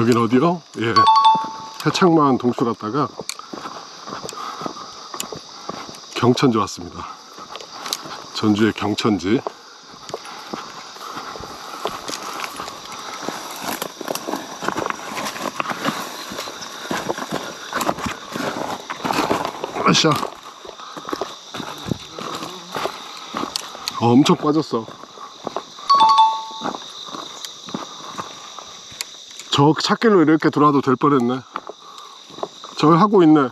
여긴 어디요? 예. 해창만 동수 갔다가 경천지 왔습니다. 전주의 경천지. 어, 엄청 빠졌어. 저 찾길로 이렇게 들어와도 될 뻔했네. 저 하고 있네.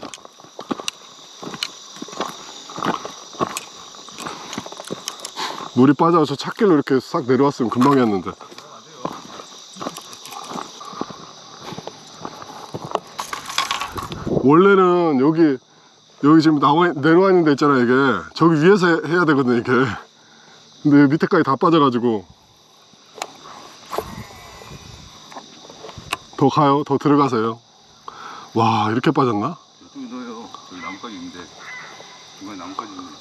물이 빠져서 저 찾길로 이렇게 싹 내려왔으면 금방이었는데. 원래는 여기 여기 지금 나와 내려와 있는 데 있잖아 이게 저기 위에서 해- 해야 되거든 이게 근데 밑에까지 다 빠져가지고 더 가요? 더 들어가세요? 와 이렇게 빠졌나? 이쪽에 넣어요. 저기 나뭇가지 있는데. 중간에 나뭇가지 있는데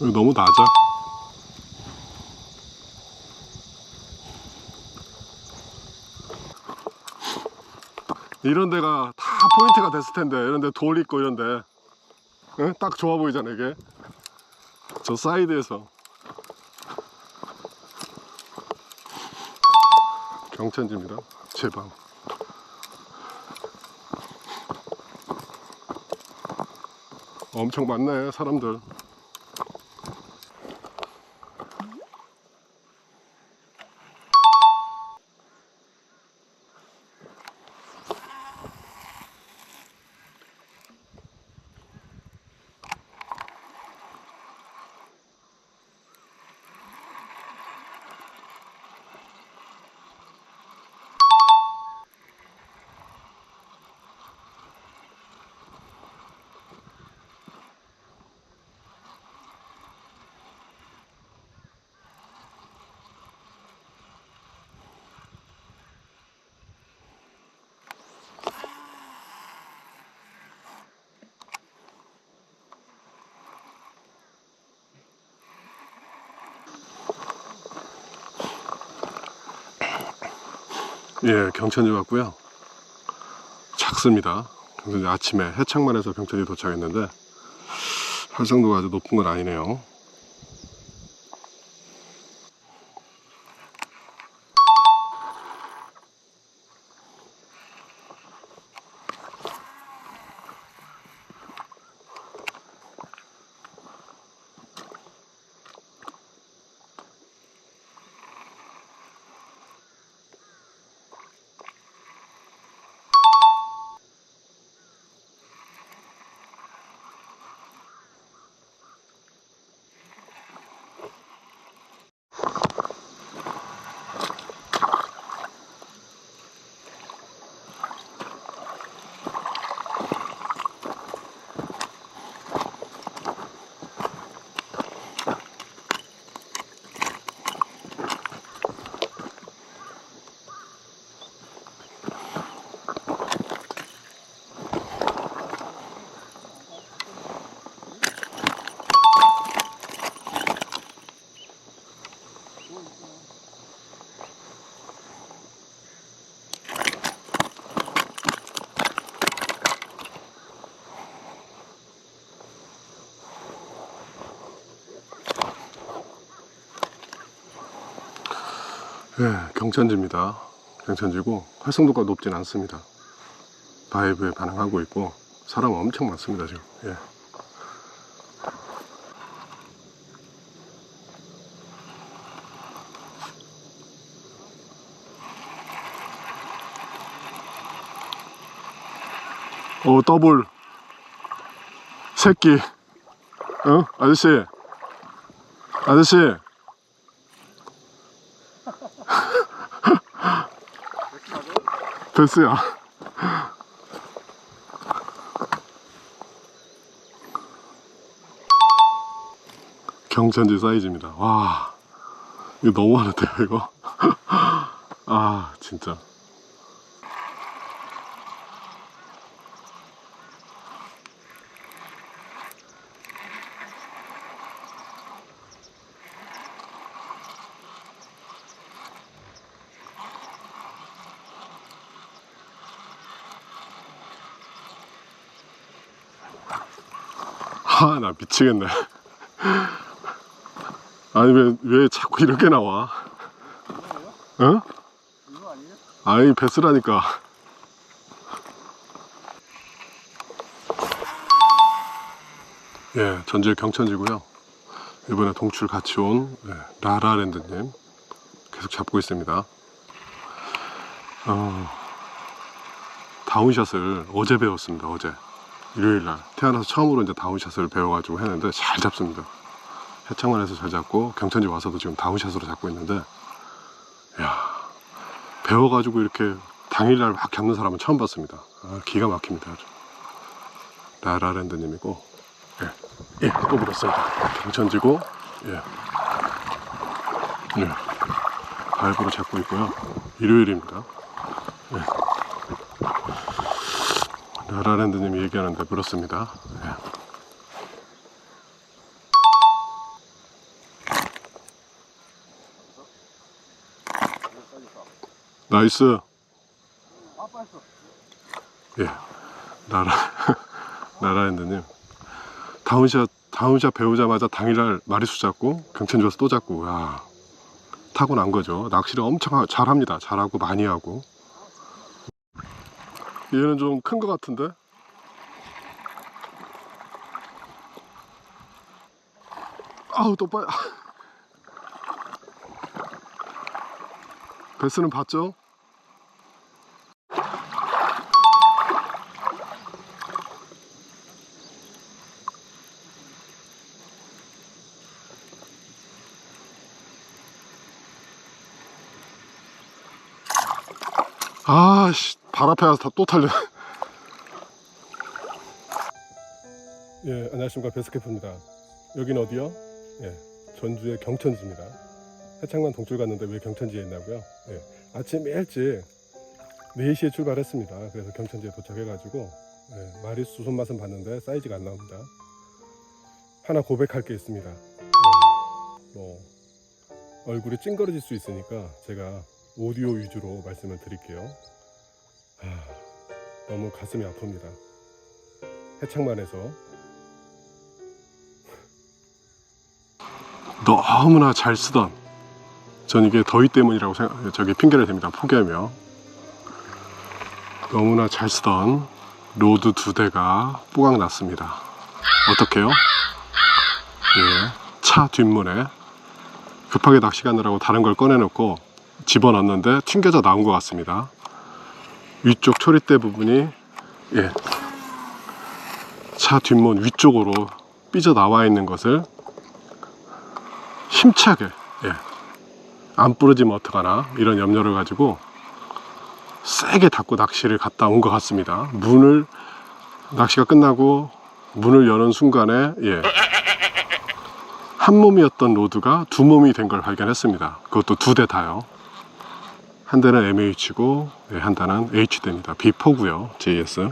여기 너무 낮아. 이런 데가 다 포인트가 됐을 텐데. 이런 데 돌 있고 이런 데. 응? 딱 좋아 보이잖아 이게. 저 사이드에서 경천지입니다. 제 방. 엄청 많네 사람들 예, 경천지 왔고요. 작습니다. 경천지 아침에 해창만에서 경천지 도착했는데 활성도가 아주 높은 건 아니네요. 예, 경천지입니다. 경천지고 활성도가 높진 않습니다. 바이브에 반응하고 있고 사람 엄청 많습니다 지금. 예. 어 더블 새끼 어 아저씨 아저씨 베스야. 경천지 사이즈입니다. 와, 이거 너무 많은데요, 이거? 아, 진짜. 아, 나 미치겠네. 아니, 왜, 왜 자꾸 이렇게 나와? 응? 아니에요? 아니, 베스라니까. 예, 전주의 경천지고요. 이번에 동출 같이 온 예, 라라랜드님 계속 잡고 있습니다. 어, 다운샷을 어제 배웠습니다. 어제 일요일 날 태어나서 처음으로 이제 다운샷을 배워가지고 했는데 잘 잡습니다. 해창만에서 잘 잡고 경천지 와서도 지금 다운샷으로 잡고 있는데, 야 배워가지고 이렇게 당일날 막 잡는 사람은 처음 봤습니다. 아, 기가 막힙니다. 라라랜드님이고, 예, 예, 또 물었습니다. 경천지고, 예, 예, 발부로 잡고 있고요. 일요일입니다. 예. 라라랜드님이 얘기하는데 물었습니다. 예. 나이스. 예, 나라 나라랜드님 다운샷 다운샷 배우자마자 당일날 마리수 잡고 경천 줘서 또 잡고 야 타고난 거죠. 낚시를 엄청 하- 잘합니다. 잘하고 많이 하고 얘는 좀 큰 것 같은데 아우 또 빠져 베스는 봤죠? 아씨 발 앞에 다또 탈려. 예 안녕하십니까. 베스캠프입니다. 여긴 어디요? 예 전주의 경천지입니다. 해창만 동출 갔는데 왜 경천지에 있나고요? 예 아침 일찍 4시에 출발했습니다. 그래서 경천지에 도착해가지고 예, 마리수 손맛은 봤는데 사이즈가 안 나옵니다. 하나 고백할 게 있습니다. 예, 뭐 얼굴이 찡그러질 수 있으니까 제가 오디오 위주로 말씀을 드릴게요. 아, 너무 가슴이 아픕니다. 해창만에서 너무나 잘 쓰던 전 이게 더위 때문이라고 생각 저기 핑계를 댑니다. 포기하며 너무나 잘 쓰던 로드 두 대가 뽀각 났습니다. 어떻게요? 예, 차 뒷문에 급하게 낚시 가느라고 다른 걸 꺼내놓고 집어넣는데 튕겨져 나온 것 같습니다. 위쪽 초리대 부분이 예, 차 뒷문 위쪽으로 삐져 나와 있는 것을 힘차게 예, 안 부러지면 어떡하나 이런 염려를 가지고 세게 닫고 낚시를 갔다 온 것 같습니다. 문을 낚시가 끝나고 문을 여는 순간에 예, 한 몸이었던 로드가 두 몸이 된 걸 발견했습니다. 그것도 두 대 다요. 한 대는 MH고 한 대는 HD입니다. B4고요. JS.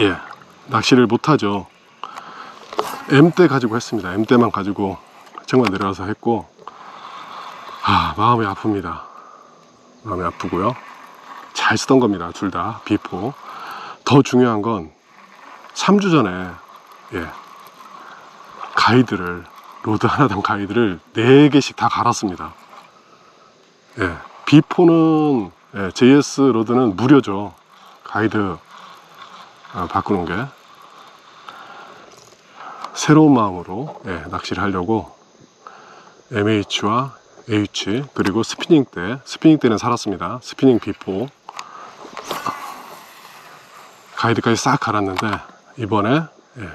예, 낚시를 못 하죠. M대 가지고 했습니다. M대만 가지고 정말 내려와서 했고 아 마음이 아픕니다. 마음이 아프고요. 잘 쓰던 겁니다. 둘 다 B4. 더 중요한 건 3주 전에 예, 가이드를 로드 하나당 가이드를 4개씩 다 갈았습니다. 예, B4는 예, JS 로드는 무료죠. 가이드 아, 바꾸는 게 새로운 마음으로 예, 낚시를 하려고 MH와 H 그리고 스피닝 때 스피닝 때는 살았습니다. 스피닝 B4 가이드까지 싹 갈았는데 이번에 예,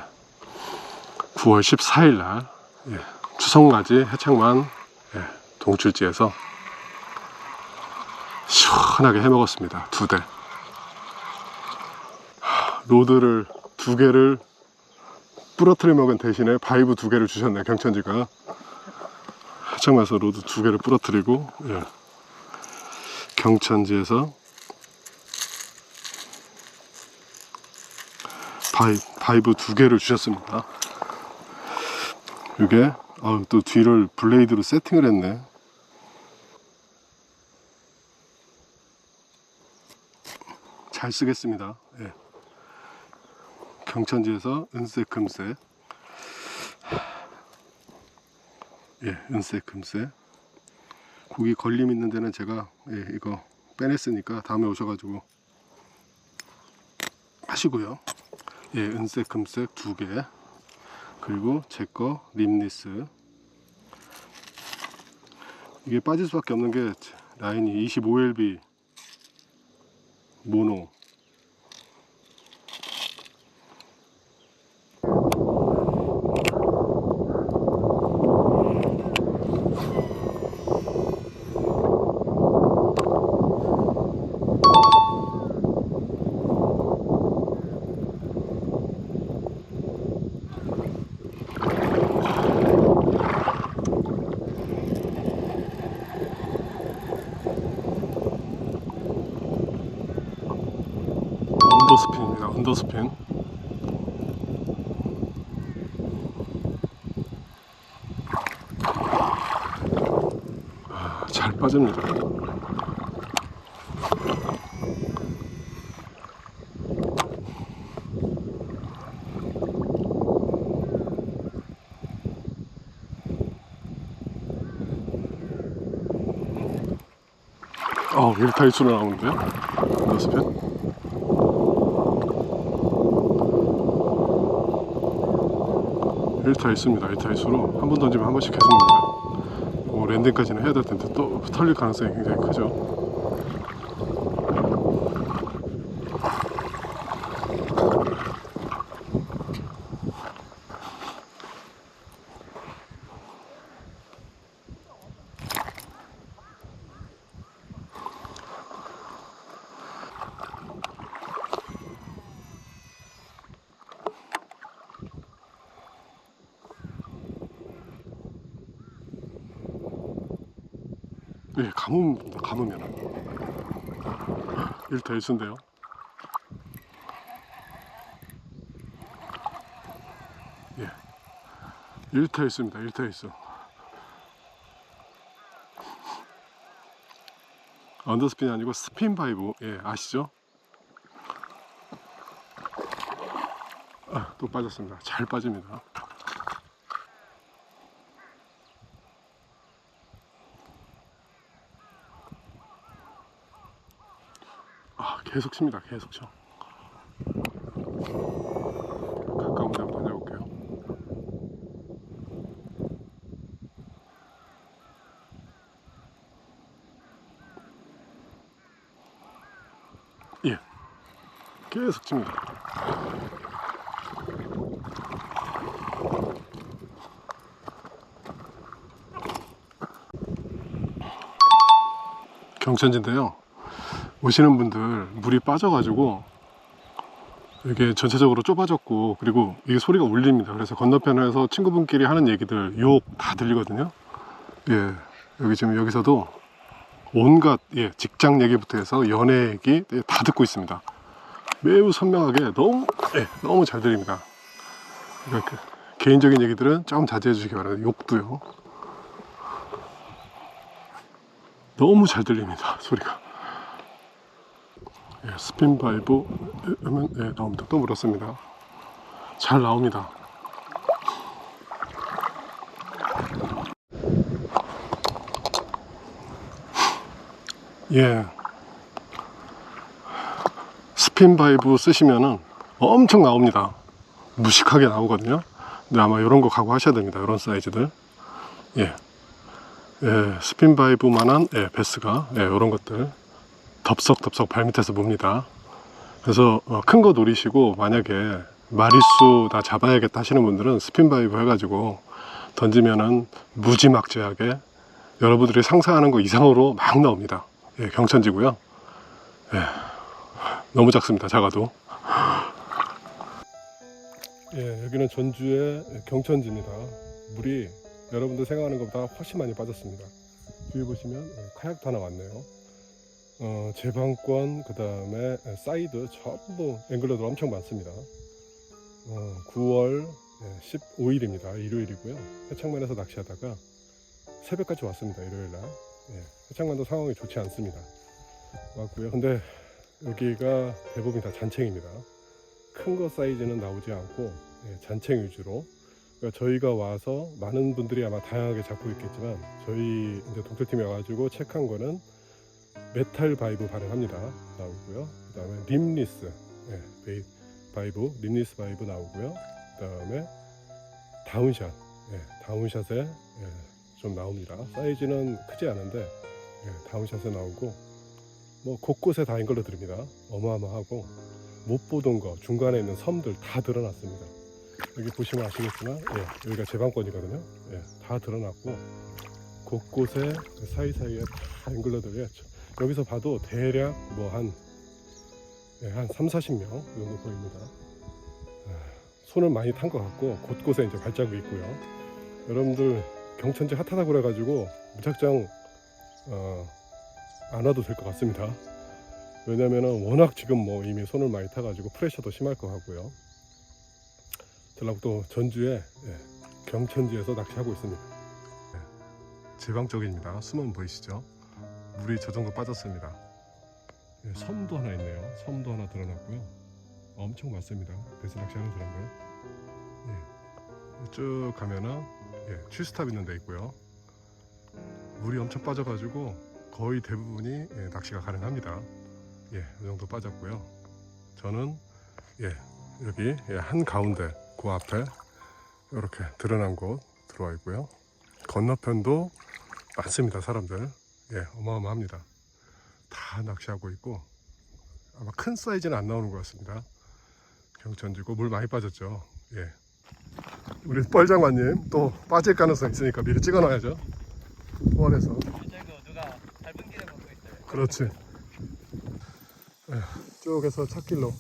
9월 14일 날 예, 추석맞이 해창만 예, 동출지에서 시원하게 해먹었습니다. 두 대. 하, 로드를 두 개를 부러뜨려 먹은 대신에 바이브 두 개를 주셨네 경천지가. 해창만에서 로드 두 개를 부러뜨리고 예, 경천지에서 바이, 바이브 두 개를 주셨습니다. 이게 아, 또 뒤를 블레이드로 세팅을 했네. 잘 쓰겠습니다. 예. 경천지에서 은색 금색 예, 은색 금색 고기 걸림 있는 데는 제가 예, 이거 빼냈으니까 다음에 오셔가지고 하시고요. 예, 은색 금색 두 개. 그리고 제 거 립니스. 이게 빠질 수밖에 없는 게 라인이 25LB Bruno. 언더스핀입니다. 언더스핀. 아, 잘 빠집니다. 아, 1타이출로 나오는데요? 언더스핀? 1타 있습니다. 1타 있으로 한 번 던지면 한 번씩 계속 옵니다. 뭐 랜딩까지는 해야 될 텐데 또 털릴 가능성이 굉장히 크죠. 예, 감음, 감으면. 1타 1수인데요. 예. 1타 1수입니다. 1타 1수. 언더스핀이 아니고 스핀 바이브. 예, 아시죠? 아, 또 빠졌습니다. 잘 빠집니다. 계속 칩니다. 계속 쳐. 가까운 데 한번 던져볼게요. 예. 계속 칩니다. 경천지인데요. 오시는 분들 물이 빠져가지고 이게 전체적으로 좁아졌고 그리고 이게 소리가 울립니다. 그래서 건너편에서 친구분끼리 하는 얘기들 욕 다 들리거든요. 예, 여기 지금 여기서도 온갖 예, 직장 얘기부터 해서 연애 얘기 예, 다 듣고 있습니다. 매우 선명하게 너무 예, 너무 잘 들립니다. 그러니까 그 개인적인 얘기들은 조금 자제해 주시기 바랍니다. 욕도요. 너무 잘 들립니다. 소리가. 예, 스핀 바이브 하면 예, 나옵니다. 또 물었습니다. 잘 나옵니다. 예. 스핀 바이브 쓰시면은 엄청 나옵니다. 무식하게 나오거든요. 근데 아마 이런 거 각오하셔야 됩니다. 이런 사이즈들. 예. 예, 스핀 바이브만한 예, 베스가 예, 이런 것들 덥석덥석 발밑에서 봅니다. 그래서 어, 큰거 노리시고 만약에 마리수 다 잡아야겠다 하시는 분들은 스핀 바이브 해가지고 던지면은 무지막지하게 여러분들이 상상하는 거 이상으로 막 나옵니다. 예, 경천지고요. 예, 너무 작습니다. 작아도. 예, 여기는 전주의 경천지입니다. 물이 여러분들 생각하는 것보다 훨씬 많이 빠졌습니다. 뒤에 보시면 예, 카약도 하나 왔네요. 어, 제방권 그 다음에 사이드 전부 앵글러들 엄청 많습니다. 어, 9월 15일입니다. 일요일이고요. 해창만에서 낚시하다가 새벽까지 왔습니다. 일요일 날. 예, 해창만도 상황이 좋지 않습니다. 왔고요. 근데 여기가 대부분 다 잔챙입니다. 큰 거 사이즈는 나오지 않고 예, 잔챙 위주로 그러니까 저희가 와서 많은 분들이 아마 다양하게 잡고 있겠지만 저희 이제 독특팀에 와가지고 체크한 거는 메탈 바이브 발행합니다 나오고요. 그 다음에 림리스 예, 베이, 바이브 림리스 바이브 나오고요. 그 다음에 다운샷 예, 다운샷에 예, 좀 나옵니다. 사이즈는 크지 않은데 예, 다운샷에 나오고 뭐 곳곳에 다인 걸로 드립니다. 어마어마하고 못 보던 거 중간에 있는 섬들 다 드러났습니다. 여기 보시면 아시겠지만 예, 여기가 제 방권이거든요. 예, 다 드러났고 곳곳에 사이사이에 다 앵글러들이 여기서 봐도 대략 뭐한 예, 한 3, 40명 정도 보입니다. 아, 손을 많이 탄 것 같고 곳곳에 이제 발자국이 있고요. 여러분들 경천지 핫하다고 그래가지고 무작정 어, 안 와도 될 것 같습니다. 왜냐면은 워낙 지금 뭐 이미 손을 많이 타가지고 프레셔도 심할 것 같고요. 전라북도 전주에 예, 경천지에서 낚시하고 있습니다. 예, 제방적입니다. 수면 보이시죠? 물이 저 정도 빠졌습니다. 예, 섬도 하나 있네요. 섬도 하나 드러났고요. 엄청 많습니다. 배스 낚시하는 사람들. 예, 쭉 가면은 예, 취스탑 있는 데 있고요. 물이 엄청 빠져가지고 거의 대부분이 예, 낚시가 가능합니다. 예, 이 정도 빠졌고요. 저는 예, 여기 예, 한 가운데 그 앞에 이렇게 드러난 곳 들어와 있고요. 건너편도 많습니다, 사람들. 예, 어마어마합니다. 다 낚시하고 있고 아마 큰 사이즈는 안 나오는 것 같습니다. 경천지고 물 많이 빠졌죠. 예. 우리 뻘장관님 또 빠질 가능성 있으니까 미리 찍어놔야죠. 있어요. 그렇지. 예, 쭉 해서 찻길로